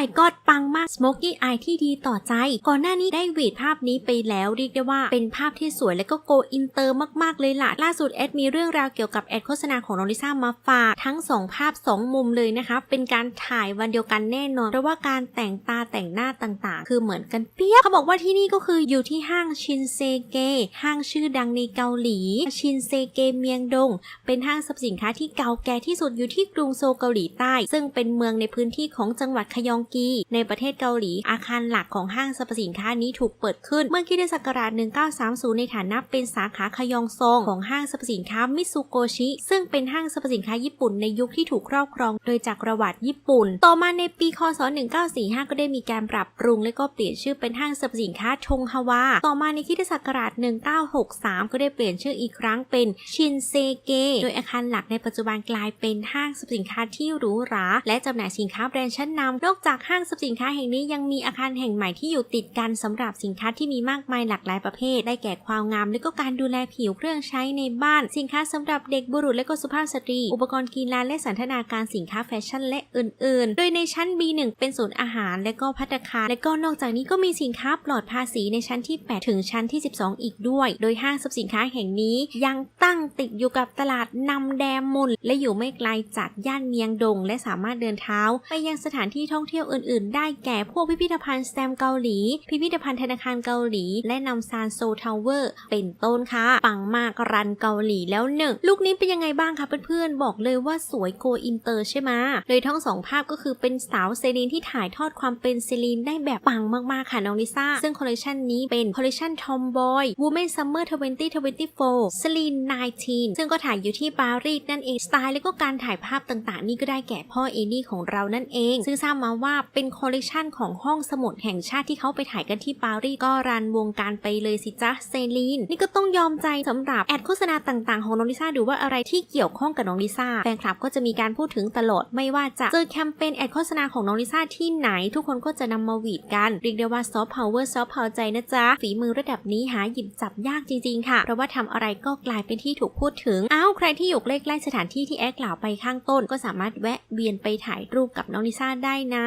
ไม่กอดปังมาก Smoky Eye ที่ดีต่อใจ ก่อนหน้านี้ได้หวีดภาพนี้ไปแล้วเรียกได้ว่าเป็นภาพที่สวยและก็โกอินเตอร์มากๆเลยล่ะ ล่าสุดแอดมีเรื่องราวเกี่ยวกับแอดโฆษณาของน้องลิซ่ามาฝากทั้ง 2 ภาพ 2 มุมเลยนะคะ เป็นการถ่ายวันเดียวกันแน่นอน เพราะว่าการแต่งตาแต่งหน้าต่างๆ คือเหมือนกันเปี้ยบเขาบอกว่าที่นี่ก็คืออยู่ที่ห้างชินเซเกห้างชื่อดังในเกาหลี ชินเซเกเมียงดง เป็นห้างสรรพสินค้าที่เก่าแก่ที่สุดอยู่ที่กรุงโซลเกาหลีใต้ ซึ่งเป็นเมืองในพื้นที่ของจังหวัดคยองกีในประเทศเกาหลี อาคารหลักของห้างสรรพสินค้านี้ถูกเปิดขึ้นเมื่อคิดศักราช 1930 ในฐานะเป็นสาขาคยองซงของห้างสรรพสินค้ามิซูโกชิ ซึ่งเป็นห้างสรรพสินค้าญี่ปุ่นในยุคที่ถูกครอบครองโดยจักรวรรดิญี่ปุ่น ต่อมาในปีคศ 1945 ก็ได้มีการปรับปรุง และก็เปลี่ยนชื่อเป็นห้างสรรพสินค้าชงฮวา ต่อมาในคิดศักราช 1963 ก็ได้เปลี่ยนชื่ออีกครั้งเป็นชินเซเกโดยอาคารหลักในปัจจุบันกลายเป็นห้างสรรพสินค้าที่หรูหราและจำหน่ายสินค้าแบรนด์ชั้นนำนอกจากห้างสรรพสินค้าแห่งนี้ยังมีอาคารแห่งใหม่ที่อยู่ติดกันสำหรับสินค้าที่มีมากมายหลากหลายประเภท ได้แก่ความงาม และก็การดูแลผิวเครื่องใช้ในบ้าน สินค้าสำหรับเด็กบุรุษและก็สุภาพสตรี อุปกรณ์กีฬาและสันทนาการสินค้าแฟชั่นและอื่น ๆ โดยในชั้น B1 เป็นศูนย์อาหาร และก็พัตคารและก็นอกจากนี้ก็มีสินค้าปลอดภาษีในชั้นที่ 8 ถึงชั้นที่ 12 อีกด้วย โดยห้างสรรพสินค้าแห่งนี้ยังตั้งติดอยู่กับตลาดนำแดมมุนและอยู่ไม่ไกลจากย่านเมียงดง และสามารถเดินเท้า ไปยังสถานที่ท่องเที่ยวอื่นๆ ได้แก่พวกพิพิธภัณฑ์สแตมป์เกาหลี พิพิธภัณฑ์ธนาคารเกาหลี และนำซานโซทาวเวอร์เป็นต้นค่ะ ปังมากรันเกาหลีแล้วหนึ่งลูกนี้เป็นยังไงบ้างคะเพื่อนๆ บอกเลยว่าสวยโกอินเตอร์ใช่ไหมโดยทั้งสองภาพก็คือเป็นสาวเซรีนที่ถ่ายทอดความเป็นเซรีนได้แบบปังมากๆค่ะน้องลิซ่า ซึ่งคอลเลคชันนี้เป็นคอลเลคชันทอมบอย Women Summer 2024เซรีน19 ซึ่งก็ถ่ายอยู่ที่ปารีสนั่นเองสไตล์และก็การถ่ายภาพต่างๆ นี่ก็ได้แก่พ่อเอนี่ของเรานั่นเอง ซึ่งทราบมาว่าเป็นคอลเลคชันของห้องสมุดแห่งชาติที่เขาไปถ่ายกันที่ปารีสก็รันวงการไปเลยสิจ๊ะเซรีนนี่ก็ต้องยอมใจสำหรับแอดโฆษณาต่างๆของน้องลิซ่าดูว่าอะไรที่เกี่ยวข้องกับน้องลิซ่าแฟนคลับก็จะมีการพูดถึงตลอดไม่ว่าจะเจอแคมเปญแอดโฆษณาของน้องลิซ่าที่ไหน ทุกคนก็จะนำมาหวีดกันเรียกได้ว่าซอฟต์พาวเวอร์ซอฟต์พาวใจนะจ๊ะฝีมือระดับนี้หาหยิบจับยากจริงๆค่ะเพราะว่าทำอะไรก็กลายเป็นที่ถูกพูดถึงอ้าวใครที่อยู่ใกล้ๆสถานที่ที่แอดกล่าวไปข้างต้น ก็สามารถแวะเวียนไปถ่ายรูปกับน้องลิซ่าได้นะ